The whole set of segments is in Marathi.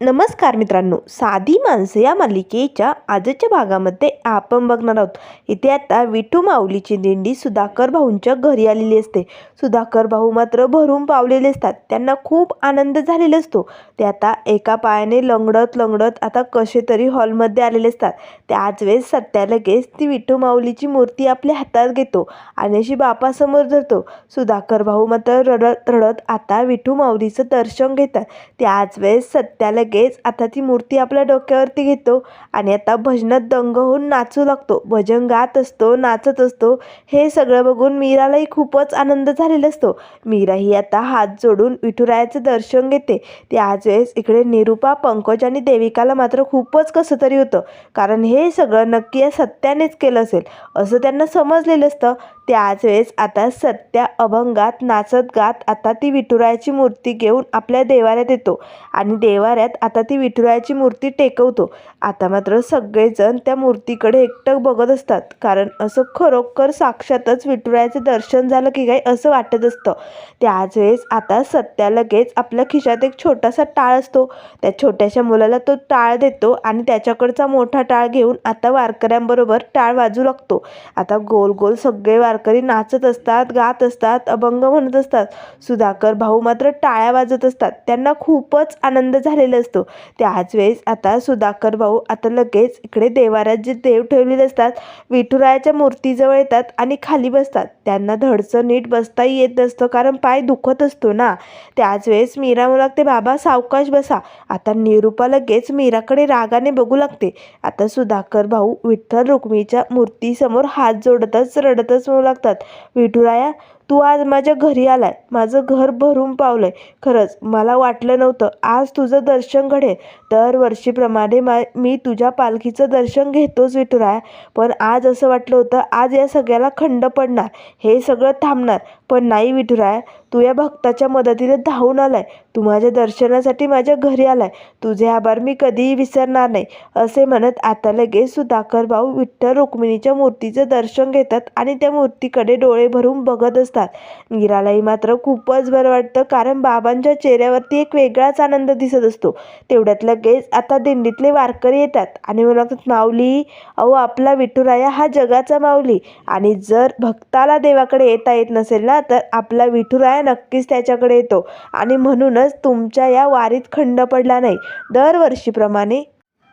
नमस्कार मित्रांनो साधी माणसं या मालिकेच्या आजच्या भागामध्ये आपण बघणार आहोत. इथे आता विठू माऊलीची दिंडी सुधाकर भाऊंच्या घरी आलेली असते. सुधाकर भाऊ मात्र भरून पावलेले असतात. त्यांना खूप आनंद झालेला असतो. ते आता एका पायाने लंगडत लंगडत आता कसे तरी हॉलमध्ये आलेले असतात. त्याच वेळेस सत्या लगेच ती विठू माऊलीची मूर्ती आपल्या हातात घेतो आणि अशी बापासमोर धरतो. सुधाकर भाऊ मात्र रडत रडत आता विठू माऊलीचं दर्शन घेतात. त्याच वेळेस सत्या लगेच आता ती मूर्ती आपल्या डोक्यावरती घेतो आणि आता भजनात दंग होऊन नाचू लागतो. भजन गात असतो नाचत असतो. हे सगळं बघून मीरालाही खूपच आनंद झालेला असतो. मीरा ही आता हात जोडून विठुरायाचं दर्शन घेते. त्याच वेळेस इकडे निरुपा पंकज आणि देविकाला मात्र खूपच कसं तरी होतं. कारण हे सगळं नक्की या सत्यानेच केलं असेल. असं त्यांना समजलेलं असतं. त्याच वेळेस आता सत्या अभंगात नाचत गात आता ती विठुरायाची मूर्ती घेऊन आपल्या देवाऱ्यात येतो. आणि देवाऱ्यात आता ती विठुरायाची मूर्ती टेकवतो. आता मात्र सगळेजण त्या मूर्तीकडे एकटक बघत असतात. कारण असं खरोखर साक्षातच विठुरायाचं दर्शन झालं की काही असं वाटत असतं. त्याच वेळेस आता सत्या लगेच आपल्या खिशात एक छोटासा टाळ असतो. त्या छोट्याशा मुलाला तो टाळ देतो आणि त्याच्याकडचा मोठा टाळ घेऊन आता वारकऱ्यांबरोबर टाळ वाजू लागतो. आता गोल गोल सगळे वार वारकरी नाचत असतात गात असतात अभंग म्हणत असतात. सुधाकर भाऊ मात्र टाळ्या वाजत असतात. त्यांना खूपच आनंद झालेला असतो. त्याच वेळेस आता सुधाकर भाऊ आता लगेच इकडे देवाऱ्यात जे देव ठेवलेले असतात. विठुरायाच्या मूर्तीजवळ येतात आणि खाली बसतात. त्यांना धडचं नीट बसताही येत नसतं कारण पाय दुखत असतो ना. त्याच वेळेस मीरा म्हणू लागते बाबा सावकाश बसा. आता निरूपा लगेच मीराकडे रागाने बघू लागते. आता सुधाकर भाऊ विठ्ठल रुक्मीच्या मूर्तीसमोर हात जोडतच रडतच म्हणू लागतात. विठुराया तू आज माझ्या घरी आलाय. माझं घर भरून पावलंय. खरंच मला वाटलं नव्हतं आज तुझं दर्शन घडेल. दरवर्षीप्रमाणे मा मी तुझ्या पालखीचं दर्शन घेतोच विठुराया. पण आज असं वाटलं होतं आज या सगळ्याला खंड पडणार. हे सगळं थांबणार. पण नाही विठुराया तू या भक्ताच्या मदतीने धावून आलाय. तू माझ्या दर्शनासाठी माझ्या घरी आलाय. तुझे आभार मी कधीही विसरणार नाही. असे म्हणत आता लगेच सुधाकर भाऊ विठ्ठल रुक्मिणीच्या मूर्तीचं दर्शन घेतात आणि त्या मूर्तीकडे डोळे भरून बघत असतात. मीरालाही मात्र खूपच बरं वाटतं कारण बाबांच्या चेहऱ्यावरती एक वेगळाच आनंद दिसत असतो. तेवढ्यात लगेच आता दिंडीतले वारकरी येतात आणि म्हणतात माऊली अहो आपला विठुराया हा जगाचा माऊली. आणि जर भक्ताला देवाकडे येता येत नसेल ना तर आपला विठुराया नक्कीच त्याच्याकडे येतो. आणि म्हणूनच तुमच्या या वारीत खंड पडला नाही. दरवर्षीप्रमाणे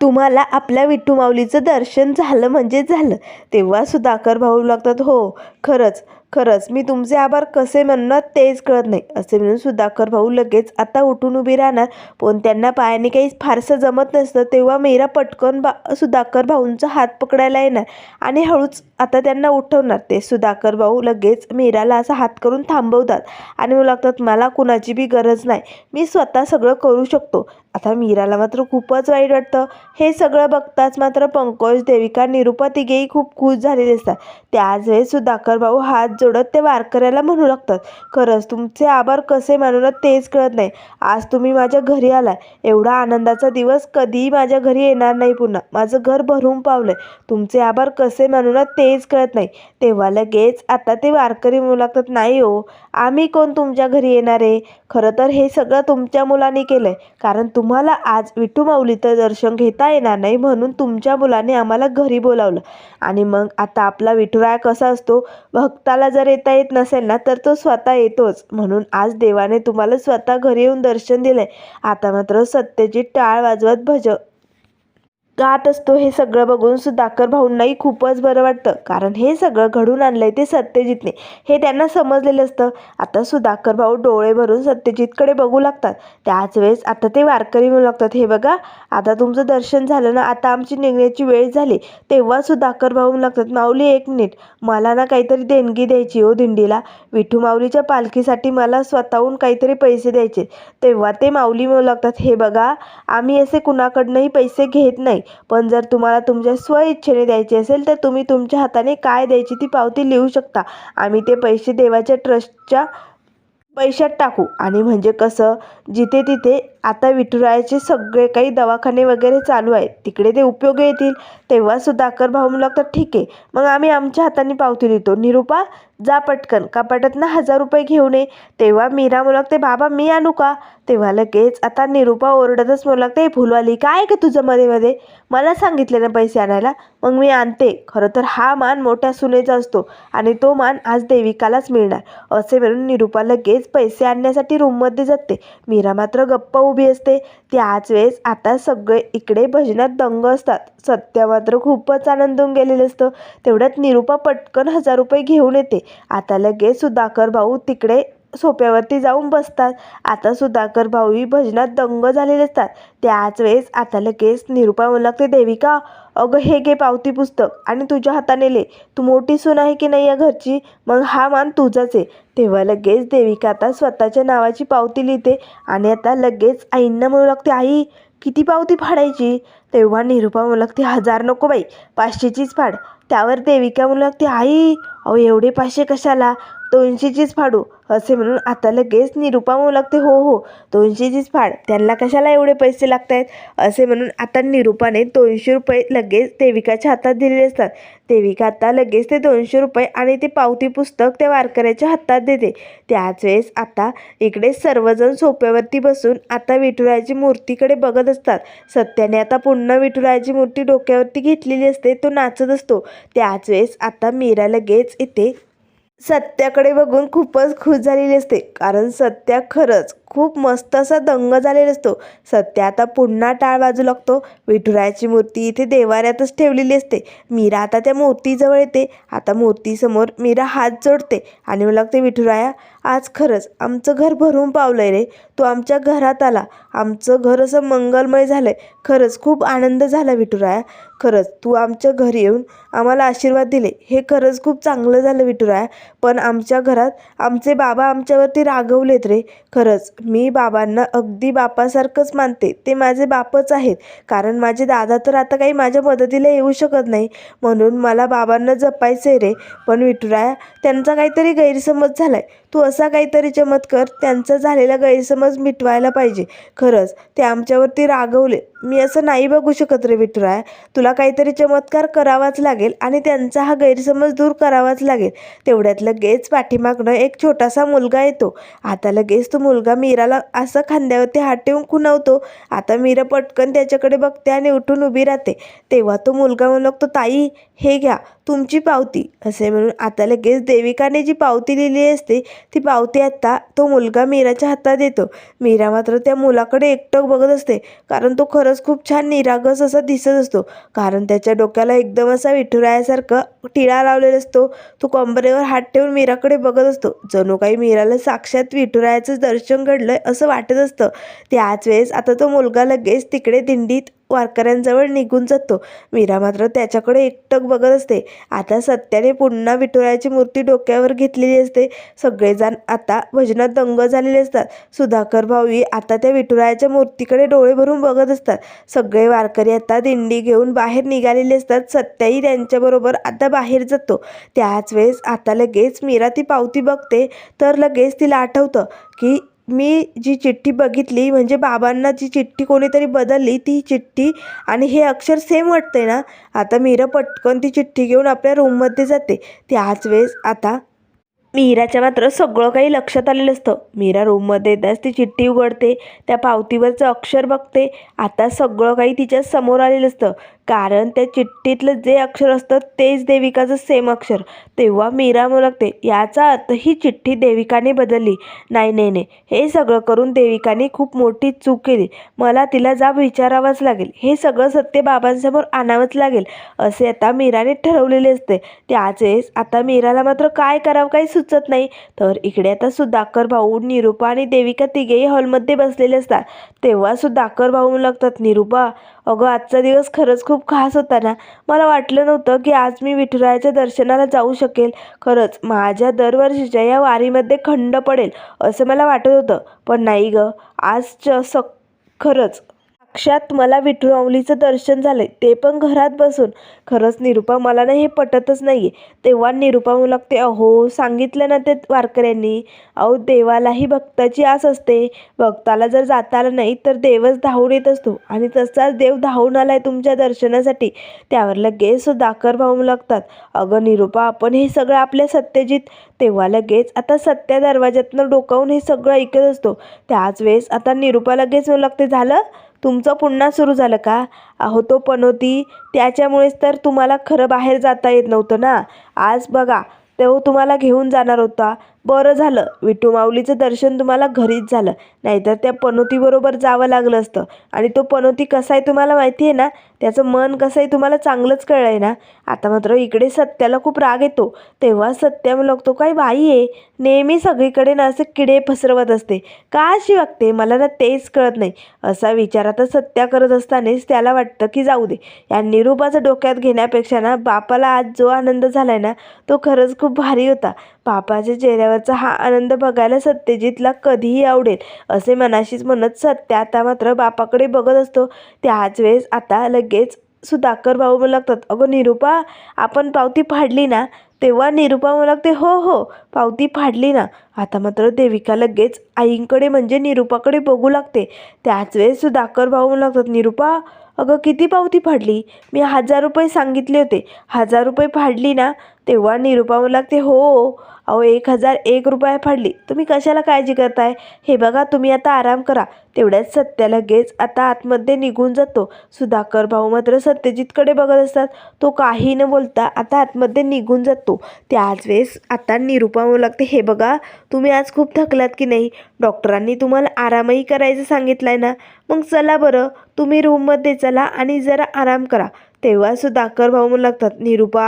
तुम्हाला आपल्या विठ्ठू माऊलीचं दर्शन झालं म्हणजे झालं. तेव्हा सुधाकर भाऊ लागतात हो खरंच खरंच मी तुमचे आभार कसे म्हणणार तेच कळत नाही. असे म्हणून सुधाकर भाऊ लगेच आता उठून उभी राहणार. पण त्यांना पायाने काही फारसं जमत नसतं तेव्हा मीरा पटकन बा सुधाकर भाऊंचा हात पकडायला येणार. आणि हळूच आता त्यांना उठवणार ते. सुधाकर भाऊ लगेच मीराला असा हात करून थांबवतात आणि म्हणू लागतात मला कुणाची बी गरज नाही. मी स्वतः सगळं करू शकतो. आता मीराला मात्र खूपच वाईट वाटतं. हे सगळं बघताच मात्र पंकज देविका निरुपा तिघेही खूप खुश झालेले असतात त्याच वेळेस सुधाकर भाऊ हात जोडत ते वारकऱ्याला म्हणू लागतात खरंच तुमचे आभार कसे मानून तेच कळत नाही. आज तुम्ही माझ्या घरी आलाय. एवढा आनंदाचा दिवस कधीही माझ्या घरी येणार नाही पुन्हा. माझं घर भरून पावलंय. तुमचे आभार कसे मानून काहीच कळत नाही. तेव्हा लगेच आता ते वारकरी मुलाखत नाही हो. आम्ही कोण तुमच्या घरी येणार आहे? खरं तर हे सगळं तुमच्या मुलांनी केलं आहे कारण तुम्हाला आज विठू माऊलीचं दर्शन घेता येणार नाही म्हणून तुमच्या मुलाने आम्हाला घरी बोलावलं. आणि मग आता आपला विठुराया कसा असतो? भक्ताला जर येता येत नसेल ना तर तो स्वतः येतोच. म्हणून आज देवाने तुम्हाला स्वतः घरी येऊन दर्शन दिलंय. आता मात्र सत्यची टाळ वाजवत भज गात असतो हे सगळं बघून सुधाकर भाऊंनाही खूपच बरं वाटतं. कारण हे सगळं घडून आणलंय ते सत्यजितने. हे त्यांना समजलेलं असतं. आता सुधाकर भाऊ डोळे भरून सत्यजितकडे बघू लागतात. त्याच वेळेस आता ते वारकरी म्हणू लागतात हे बघा आता तुमचं दर्शन झालं ना आता आमची निघण्याची वेळ झाली. तेव्हा सुधाकर भाऊ लागतात माऊली एक मिनिट. मला ना काहीतरी देणगी द्यायची हो दिंडीला. विठू माऊलीच्या पालखीसाठी मला स्वतःहून काहीतरी पैसे द्यायचे तेव्हा ते माऊली म्हणू लागतात हे बघा आम्ही असे कुणाकडनंही पैसे घेत नाही. पण जर तुम्हाला तुमच्या स्वइच्छेने द्यायची असेल तर तुम्ही तुमच्या हाताने काय द्यायची ती पावती लिहू शकता. आम्ही ते पैसे देवाच्या ट्रस्टच्या पैशात टाकू. आणि म्हणजे कसं जिथे तिथे आता विठुरायाचे सगळे काही दवाखाने वगैरे चालू आहेत तिकडे ते उपयोग येतील. तेव्हा सुधाकर भाऊ म्हणू लागतात ठीक आहे. मग आम्ही आमच्या हाताने पावती लिहितो. निरुपा जा पटकन. कपाटातनं हजार रुपये घेऊन ये तेव्हा मीरा म्हणू लागते बाबा मी आणू का? तेव्हा लगेच आता निरूपा ओरडतच म्हणू लागते फुलवाली काय का तुझं मध्ये मध्ये? मला सांगितले ना पैसे आणायला. मग मी आणते. खरं तर हा मान मोठ्या सुनेचा असतो आणि तो मान आज देविकालाच मिळणार. असे म्हणून निरूपा लगेच पैसे आणण्यासाठी रूममध्ये जाते. मीरा मात्र गप्प उभी असते. त्याच वेळेस आता सगळे इकडे भजनात दंग असतात. सत्य मात्र खूपच आनंदून गेलेलं असतं. तेवढ्यात निरूपा पटकन हजार रुपये घेऊन येते. आता लगेच सुधाकर भाऊ तिकडे सोप्यावरती जाऊन बसतात. आता सुधाकर भाऊही भजनात दंग झालेले असतात. त्याच वेळेस आता लगेच निरुपा म्हणू लागते देविका अगं हे घे पावती पुस्तक आणि तुझ्या हाताने ले. तू मोठी सून आहे की नाही या घरची? मग हा मान तुझाच आहे. तेव्हा लगेच देविका आता स्वतःच्या नावाची पावती लिहिते आणि आता लगेच आईंना म्हणू लागते आई किती पावती फाडायची? तेव्हा निरुपा म्हणू लागते हजार नको बाई पाचशेचीच फाड. त्यावर देविका म्हणू लागते आई अहो एवढे पाचशे कशाला? दोनशेचीच फाडू असे म्हणून आता लगेच निरुपा म्हणू लागते हो हो दोनशेचीच फाड त्यांना कशाला एवढे पैसे लागत आहेत असे म्हणून आता निरुपाने दोनशे रुपये लगेच देविकाच्या हातात दिलेले असतात. देविका आता लगेच ते दोनशे रुपये आणि ते पावती पुस्तक त्या वारकऱ्याच्या हातात देते. त्याच वेळेस आता इकडे सर्वजण सोप्यावरती बसून आता विठुरायाची मूर्तीकडे बघत असतात. सत्याने आता पुन्हा विठुरायाची मूर्ती डोक्यावरती घेतलेली असते तो नाचत असतो. त्याच वेळेस आता मीरा लगेच इथे सत्याकडे बघून खूपच खुश झालेली असते. कारण सत्या खरंच खूप मस्त असा दंग झालेला असतो. सत्या आता पुन्हा टाळ बाजू लागतो. विठुरायाची मूर्ती इथे देवाऱ्यातच ठेवलेली असते. मीरा आता त्या मूर्तीजवळ येते. आता मूर्तीसमोर मीरा हात जोडते आणि मला लागते विठुराया आज खरंच आमचं घर भरून पावलंय रे. तू आमच्या घरात आला. आमचं घर असं मंगलमय झालंय. खरंच खूप आनंद झाला विठुराया. खरंच तू आमच्या घरी येऊन आम्हाला आशीर्वाद दिले. हे खरंच खूप चांगलं झालं विठुराया. पण आमच्या घरात आमचे बाबा आमच्यावरती रागवलेत रे. खरंच मी बाबांना अगदी बापासारखंच मानते. ते माझे बापच आहेत. कारण माझे दादा तर आता काही माझ्या मदतीला येऊ शकत नाही. म्हणून मला बाबांना जपायचे रे. पण विठुराया त्यांचा काहीतरी गैरसमज झाला आहे तू असा काहीतरी चमत्कार त्यांचा झालेला गैरसमज मिटवायला पाहिजे. खरंच ते आमच्यावरती रागवले. मी असं नाही बघू शकत रे विठुराय तुला काहीतरी चमत्कार करावाच लागेल आणि त्यांचा हा गैरसमज दूर करावाच लागेल. तेवढ्यात लगेच पाठीमागनं एक छोटासा मुलगा येतो. आता लगेच तो मुलगा मीराला असं खांद्यावरती हात ठेवून खुणावतो. आता मीरा पटकन त्याच्याकडे बघते आणि उठून उभी राहते. तेव्हा तो मुलगा म्हणतो ताई हे घ्या. तुमची पावती असे म्हणून आता लगेच देविकाने जी पावती लिहिली असते ती पावती आत्ता तो मुलगा मीराच्या हातात येतो मीरा मात्र त्या मुलाकडे एकटक बघत असते कारण तो खरंच खूप छान निरागस असा दिसत असतो. कारण त्याच्या डोक्याला एकदम असा विठुरायासारखं टिळा लावलेला असतो. तो कंबरेवर हात ठेवून मीराकडे बघत असतो. जणू काही मीराला साक्षात विठुरायाचं दर्शन घडलंय असं वाटत असतं. त्याच वेळेस आता तो मुलगा लगेच तिकडे दिंडीत वारकऱ्यांजवळ निघून जातो. मीरा मात्र त्याच्याकडे एकटक बघत असते. आता सत्याने पुन्हा विठुरायाची मूर्ती डोक्यावर घेतलेली असते. सगळेजण आता भजनात दंग झालेले असतात. सुधाकर भाऊही आता त्या विठुरायाच्या मूर्तीकडे डोळे भरून बघत असतात. सगळे वारकरी आता दिंडी घेऊन बाहेर निघालेले असतात. सत्याही त्यांच्याबरोबर आता बाहेर जातो. त्याच वेळेस आता लगेच मीरा ती पावती बघते. तर लगेच तिला आठवतं की मी जी चिठ्ठी बघितली म्हणजे बाबांना जी चिठ्ठी कोणीतरी बदलली ती चिठ्ठी आणि हे अक्षर सेम वाटते ना? आता मीरा पटकन ती चिठ्ठी घेऊन आपल्या रूममध्ये जाते. त्याच वेळेस आता मीराच्या मात्र सगळं काही लक्षात आलेलं असतं. मीरा रूममध्ये येताच ती चिठ्ठी उघडते त्या पावतीवरचं अक्षर बघते. आता सगळं काही तिच्या समोर आलेलं असतं. कारण त्या चिठ्ठीतलं जे अक्षर असतं तेच देविकाचं सेम अक्षर. तेव्हा मीरा मुलगते याचा अर्थ ही चिठ्ठी देविकाने बदलली. नाही नाही नाही. हे सगळं करून देविकाने खूप मोठी चूक केली. मला तिला जाब विचारावाच लागेल. हे सगळं सत्य बाबांसमोर आणावंच लागेल. असे आता मीराने ठरवलेले असते. त्याचेच आता मीराला मात्र काय करावं काही सुचत नाही. तर इकडे आता सुधाकर भाऊ निरूपा आणि देविका तिघेही हॉलमध्ये बसलेले असतात. तेव्हा सुधाकर भाऊ लागतात निरूपा अगं आजचा दिवस खरंच खूप खूप खास होता ना मला वाटलं नव्हतं की आज मी विठुरायाच्या दर्शनाला जाऊ शकेल. खरंच माझ्या दरवर्षीच्या या वारीमध्ये खंड पडेल असं मला वाटत होतं. पण नाही गं आज च- स खरंच साक्षात मला विठुरावलीचं दर्शन झालंय. ते पण घरात बसून. खरंच निरुपा मला ना हे पटतच नाहीये. तेव्हा निरुपा म्हणू लागते अहो सांगितलं ना ते वारकऱ्यांनी अहो देवालाही भक्ताची आस असते. भक्ताला जर जाता आलं नाही तर देवच धावून येत असतो. आणि तसाच देव धावून आलाय तुमच्या दर्शनासाठी. त्यावर लगेच सुधाकर भाऊ लागतात अगं निरुपा आपण हे सगळं आपल्या सत्यजित. तेव्हा लगेच आता सत्या दरवाज्यातनं डोकावून हे सगळं ऐकत असतो. त्याच वेळेस आता निरुपा लगेच म्हणू लागते झालं? तुमचं पुन्हा सुरू झालं का? अहो तो पनोती त्याच्यामुळेच तर तुम्हाला खरं बाहेर जाता येत नव्हतं ना? आज बघा तो तुम्हाला घेऊन जाणार होता. बरं झालं. विठू माऊलीचं दर्शन तुम्हाला घरीच झालं. नाहीतर त्या पनोतीबरोबर जावं लागलं असतं. आणि तो पनोती कसा आहे तुम्हाला माहिती आहे ना? त्याचं मन कसं आहे तुम्हाला चांगलंच कळलं आहे ना? आता मात्र इकडे सत्याला खूप राग येतो. तेव्हा सत्या लागतो काय बाई आहे? नेहमी सगळीकडे ना असं किडे पसरवत असते. का अशी वागते? मला ना तेच कळत नाही. असा विचार आता सत्या करत असतानाच त्याला वाटतं की जाऊ दे. या निरूपाचं डोक्यात घेण्यापेक्षा ना बापाला आज जो आनंद झाला आहे ना तो खरंच खूप भारी होता. बापाच्या चेहऱ्यावरचा हा आनंद बघायला सत्यजितला कधीही आवडेल असे मनाशीच म्हणत सत्य आता मात्र बापाकडे बघत असतो. त्याच वेळेस आता लगेच सुधाकर भाऊ म्हणू लागतात अगं निरूपा आपण पावती फाडली ना? तेव्हा निरूपा म्हणू लागते हो हो पावती फाडली ना. आता मात्र देविका लगेच आईंकडे म्हणजे निरूपाकडे बघू लागते. त्याच वेळेस सुधाकर भाऊ म्हणू लागतात निरूपा अगं किती पावती फाडली? मी हजार रुपये सांगितले होते. हजार रुपये फाडली ना तेव्हा निरूपा म्हणू लागते हो अहो एक हजार एक रुपये फाडली. तुम्ही कशाला काळजी करताय? हे बघा तुम्ही आता आराम करा. तेवढ्याच सत्या लगेच आता आतमध्ये निघून जातो. सुधाकर भाऊ मात्र सत्यजितकडे बघत असतात. तो काही न बोलता आता आतमध्ये निघून जातो. त्याच वेळेस आता निरूपा म्हणू लागते हे बघा तुम्ही आज खूप थकलात की नाही? डॉक्टरांनी तुम्हाला आरामही करायचं सांगितलं आहे ना? मग चला बरं तुम्ही रूममध्ये चला आणि जरा आराम करा. तेव्हा सुधाकर भाऊ म्हणू लागतात निरूपा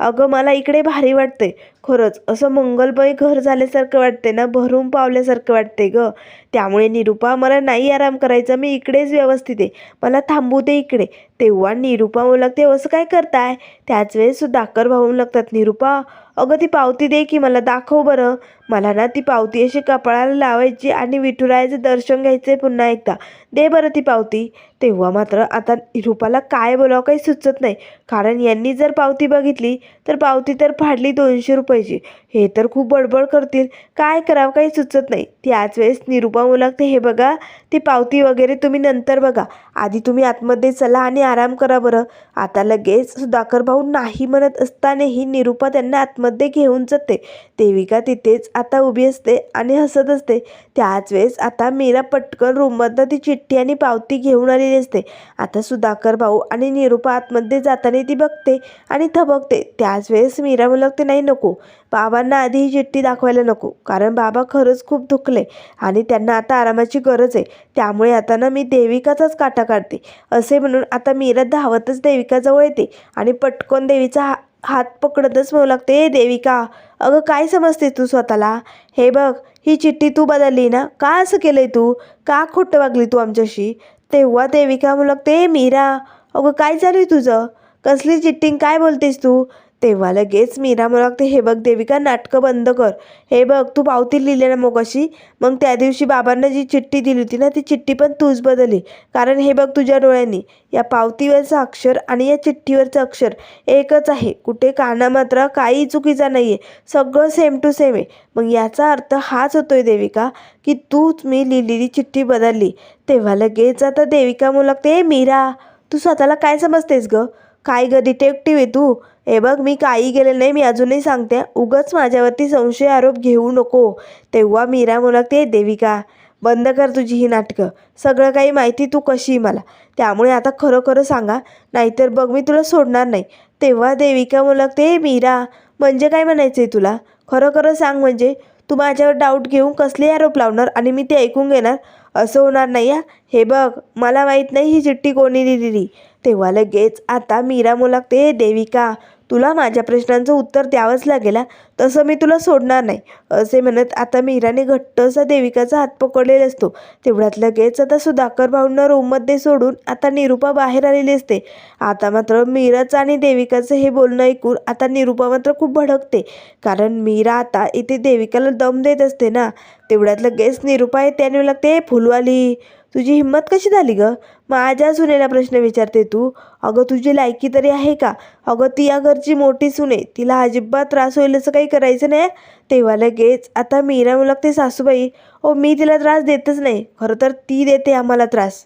अगं मला इकडे भारी वाटते खरंच? असं मंगलमय घर झाल्यासारखं वाटते ना? भरून पावल्यासारखं वाटते ग. त्यामुळे निरूपा मला नाही आराम करायचा मी इकडेच व्यवस्थित आहे. मला थांबू दे इकडे. तेव्हा निरूपा म्हणू लागते असं काय करताय? त्याच वेळेस सुधाकर भाऊ म्हणू लागतात निरूपा अगं ती पावती दे की मला दाखव बरं. मला ना ती पावती अशी कपाळाला लावायची आणि विठुरायाचं दर्शन घ्यायचं आहे पुन्हा एकदा. दे बरं ती पावती. तेव्हा मात्र आता रूपाला काय बोलावं काही सुचत नाही. कारण यांनी जर पावती बघितली तर पावती तर फाडली दोनशे रुपयाची. हे तर खूप बडबड करतील. काय करावं काही सुचत नाही. त्याच वेळेस निरूपा मुलागते लागते हे बघा ती पावती वगैरे तुम्ही नंतर बघा. आधी तुम्ही आतमध्ये चला आणि आराम करा बरं. आता लगेच सुधाकर भाऊ नाही म्हणत असतानाही निरूपा त्यांना आतमध्ये घेऊन जाते. देविका तिथेच आता उभी असते आणि हसत असते. त्याच वेळेस आता मीरा पटकन रूममधनं ती चिठ्ठी आणि पावती घेऊन आलेली असते. आता सुधाकर भाऊ आणि निरूपा आतमध्ये जाताना ती बघते आणि थबकते. त्या त्याच वेळेस मीरा म्हणू नाही नको बाबांना आधी ही चिठ्ठी दाखवायला नको कारण बाबा खरंच खूप दुखले आणि त्यांना आता आरामाची गरज आहे. त्यामुळे आता ना मी देविकाचाच काटा काढते. असे म्हणून आता मीरा धावतच देविकाजवळ येते आणि पटकन देवीचा हा हात पकडतच म्हणू लागते हे देविका अगं काय समजते तू स्वतःला? हे बघ ही चिठ्ठी तू बदलली ना? का असं केलंय तू? का खोटं वागली तू आमच्याशी? तेव्हा देविका म्हणू लागते हे मीरा अगं काय चालू आहे तुझं? कसली चिट्टिंग काय बोलतेस तू? तेव्हा लगेच मीरा म्हणू लागते हे बघ देविका नाटकं बंद कर. हे बघ तू पावती लिहिले ना मग अशी मग त्या दिवशी बाबांना जी चिठ्ठी दिली होती ना ती चिठ्ठी पण तूच बदलली. कारण हे बघ तुझ्या डोळ्यांनी. या पावतीवरचं अक्षर आणि या चिठ्ठीवरचं अक्षर एकच आहे. कुठे काना मात्र काही चुकीचा नाही आहे सगळं सेम टू सेम आहे. मग याचा अर्थ हाच होतोय देविका की तूच मी लिहिलेली चिठ्ठी बदलली. तेव्हा लगेच आता देविका म्हणू लागते ए मीरा तू स्वतःला काय समजतेस ग? काय ग डिटेक्टिव्ह आहे तू? हे बघ मी काही गेलेलं नाही मी अजूनही सांगते. उगाच माझ्यावरती संशय आरोप घेऊ नको. तेव्हा मीरा म्हणू देविका बंद कर तुझी ही नाटकं. सगळं काही माहिती तू कशी मला. त्यामुळे आता खरं खरं सांगा. नाहीतर बघ मी तुला सोडणार नाही. तेव्हा देविका म्हणू मीरा म्हणजे काय म्हणायचं आहे तुला? खरं खरं सांग म्हणजे तू माझ्यावर डाऊट घेऊन कसले आरोप लावणार आणि मी ते ऐकून घेणार? असं होणार नाही या हे बघ मला माहीत नाही ही चिठ्ठी कोणी दिलेली. तेव्हा लगेच आता मीरा मुलागते लागते देविका तुला माझ्या प्रश्नांचं उत्तर द्यावंच लागेल तसं मी तुला सोडणार नाही. असे म्हणत आता मीराने घट्ट असा देविकाचा हात पकडलेला असतो. तेवढ्यात लगेच आता सुधाकर भाऊंना रूममध्ये सोडून आता निरूपा बाहेर आलेली असते. आता मात्र मीराचं आणि देविकाचं हे बोलणं ऐकून आता निरूपा मात्र खूप भडकते. कारण मीरा आता इथे देविकाला दम देत असते ना? तेवढ्यात लगेच निरूपा येते आणि लागते फुलवाली तुझी हिंमत कशी झाली गं? माझ्या सुनेला प्रश्न विचारते तू. अगं तुझी लायकी तरी आहे का? अगं ती या घरची मोठी सुने तिला अजिबात त्रास होईल असं काही करायचं नाही. तेव्हा लगेच आता मीरा मला लागते सासूबाई. ओ मी तिला त्रास देतच नाही. खरं तर ती देते आम्हाला त्रास.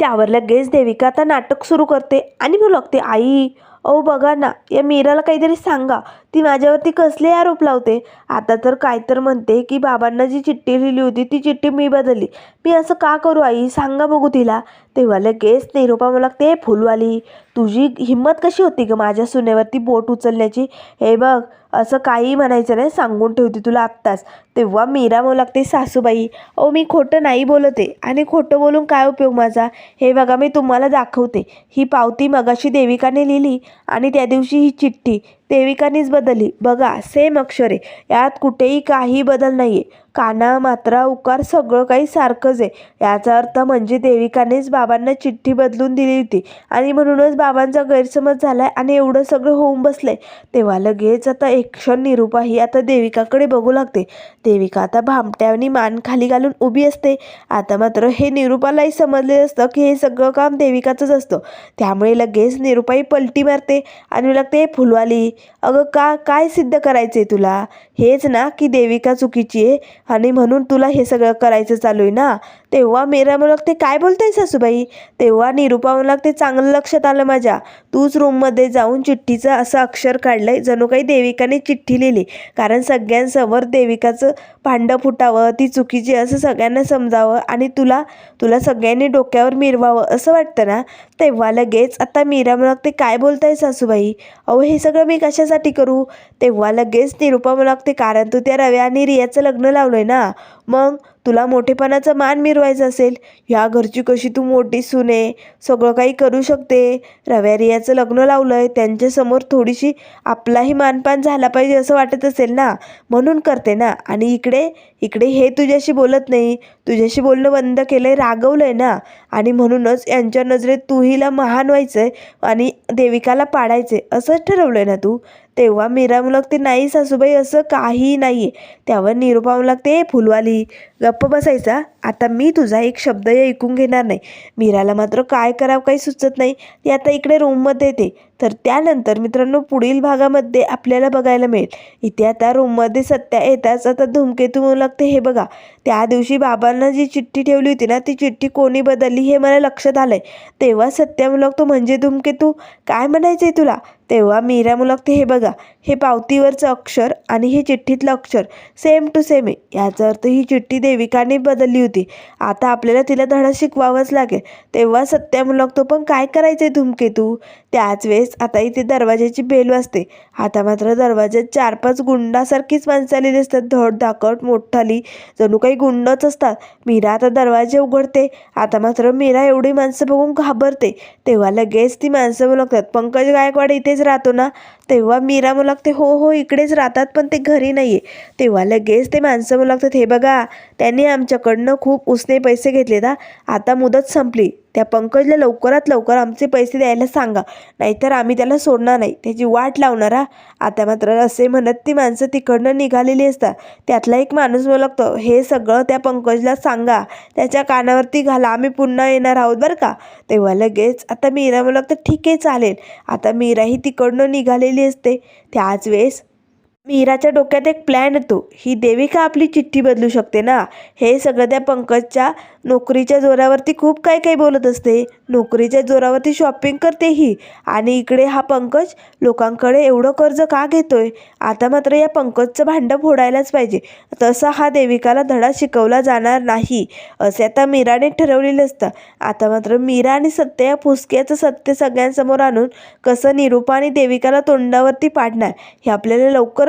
त्यावर लगेच देविका आता नाटक सुरू करते आणि म्हणू लागते आई अहो बघा ना या मीराला काहीतरी सांगा. ती माझ्यावरती कसले आरोप लावते? आता तर काय तर म्हणते की बाबांना जी चिठ्ठी लिहिली होती ती चिठ्ठी मी बदलली. मी असं का करू आई? सांगा बघू तिला. तेव्हा लगेच निरोपा मला ते फुलवाली. तुझी हिंमत कशी होती ग माझ्या सुनेवरती बोट उचलण्याची? हे बघ असं काही म्हणायचं नाही सांगून ठेवते तुला आत्ताच. तेव्हा मीरा म्हणू लागते सासूबाई अहो मी खोटं नाही बोलते आणि खोटं बोलून काय उपयोग माझा? हे बघा मी तुम्हाला दाखवते. ही पावती मगाशी देविकाने लिहिली आणि त्या दिवशी ही चिठ्ठी. देविकानीच बदलली. बघा सेम अक्षरे. यात कुठेही काही बदल नाही आहे काना मात्रा उकार सगळं काही सारखंच आहे. याचा अर्थ म्हणजे देविकानेच बाबांना चिठ्ठी बदलून दिली होती. आणि म्हणूनच बाबांचा गैरसमज झाला आहे आणि एवढं सगळं होऊन बसलं आहे तेव्हा लगेच आता एक क्षण निरूपा ही आता देविकाकडे बघू लागते. देविका आता भामट्याने मान खाली घालून उभी असते. आता मात्र हे निरूपालाही समजलेलं असतं की हे सगळं काम देविकाचंच असतं. त्यामुळे लगेच निरूपाही पलटी मारते. आणि लागते फुलवाली अगं का काय सिद्ध करायचं आहे तुला? हेच ना की देविका चुकीची आहे आणि म्हणून तुला हे सगळं करायचं चालू आहे ना? तेव्हा मीरा मला ते काय बोलताय सासूबाई? तेव्हा निरूपा मला ते चांगलं लक्षात आलं माझ्या. तूच रूममध्ये जाऊन चिठ्ठीचं असं अक्षर काढलंय. जणू काही देविकाने चिठ्ठी लिहिली. कारण सगळ्यांसमोर देविकाचं भांडं फुटावं ती चुकीची असं सगळ्यांना समजावं आणि तुला तुला सगळ्यांनी डोक्यावर मिरवावं असं वाटतं ना? तेव्हा लगेच आता मीरा मला ते काय बोलताय सासूबाई? अहो हे सगळं मी कशासाठी करू? तेव्हा लगेच निरूपा मला लागते कारण तू त्या रव्या आणि रियाचं लग्न लावलंय ना? मग तुला मोठेपणाचा मान मिरवायचा असेल ह्या घरची कशी तू मोठी सुने सगळं काही करू शकते. रव्या रियाचं लग्न लावलं आहे त्यांच्यासमोर थोडीशी आपलाही मानपान झाला पाहिजे असं वाटत असेल ना? म्हणून करते ना. आणि इकडे इकडे हे तुझ्याशी बोलत नाही. तुझ्याशी बोलणं बंद केलं आहे रागवलं आहे ना? आणि म्हणूनच यांच्या नजरेत तू हिला महान व्हायचं आहे आणि देविकाला पाडायचं आहे असंच ठरवलं आहे ना तू? तेव्हा मीरा म्हणू लागते नाही सासूबाई असं काही नाही आहे त्यावर निरूपा म्हणू लागते फुलवाली गप्प बसायचा. आता मी तुझा एक शब्दही ऐकून घेणार नाही. मीराला मात्र काय करावं काही सुचत नाही. ती आता इकडे रूममध्ये येते. तर त्यानंतर मित्रांनो पुढील भागामध्ये आपल्याला बघायला मिळेल. इथे आता रूममध्ये सत्या येताच आता धूमकेतू होऊ लागते हे बघा त्या दिवशी बाबांना जी चिठ्ठी ठेवली होती ना ती चिठ्ठी कोणी बदलली हे मला लक्षात आलं आहे तेव्हा सत्या म्हणू लागतो म्हणजे धूमकेतू काय म्हणायचं आहे तुला? तेव्हा मीरा म्हणू लागते हे बघा हे पावतीवरचं अक्षर आणि हे चिठ्ठीतलं अक्षर सेम टू सेम आहे. याचा अर्थ ही चिठ्ठी देविकाने बदलली होती. आता आपल्याला तिला धडा शिकवावंच लागेल. तेव्हा सत्या म्हणू लागतो पण काय करायचं आहे धूमकेतू त्याच वेळेस आता इथे दरवाज्याची बेल वाजते. आता मात्र दरवाज्यात चार पाच गुंडासारखीच माणसं आलेली असतात. धड धाकट मोठाली जणू काही गुंडच असतात. मीरा आता दरवाजे उघडते. आता मात्र मीरा एवढी माणसं बघून घाबरते. तेव्हा लगेच ती माणसं म्हणू पंकज गायकवाड इथेच राहतो ना? तेव्हा मीरा म्हणू लागते हो हो इकडेच राहतात पण ते घरी नाही आहे तेव्हा लगेच ते माणसं म्हणू लागतात हे बघा त्यांनी आमच्याकडनं खूप उसने पैसे घेतले ना आता मुदत संपली. त्या पंकजला लवकरात लवकर आमचे पैसे द्यायला सांगा. नाहीतर आम्ही त्याला सोडणार नाही. त्याची वाट लावणार हा. आता मात्र असे म्हणत ती माणसं तिकडनं निघालेली असतात. त्यातला एक माणूस म्हणू हे सगळं त्या पंकजला सांगा. त्याच्या कानावरती घाला. आम्ही पुन्हा येणार आहोत बरं का? तेव्हा लगेच आता मीरा म्हणू ठीक आहे चालेल. आता मीराही तिकडनं निघालेली असते. त्याच वेळेस मीराच्या डोक्यात एक प्लॅन येतो. ही देविका आपली चिठ्ठी बदलू शकते ना? हे सगळं त्या पंकजच्या नोकरीच्या जोरावरती खूप काही काही बोलत असते. नोकरीच्या जोरावरती शॉपिंग करते ही आणि इकडे हा पंकज लोकांकडे एवढं कर्ज का घेतोय? आता मात्र या पंकजचं भांडं फोडायलाच पाहिजे. तसा हा देविकाला धडा शिकवला जाणार नाही. असे आता मीराने ठरवलेलं असतं. आता मात्र मीरा आणि सत्य या फुसक्याचं सत्य सगळ्यांसमोर आणून कसं निरूपा आणि देविकाला तोंडावरती पाडणार? हे आपल्याला लवकर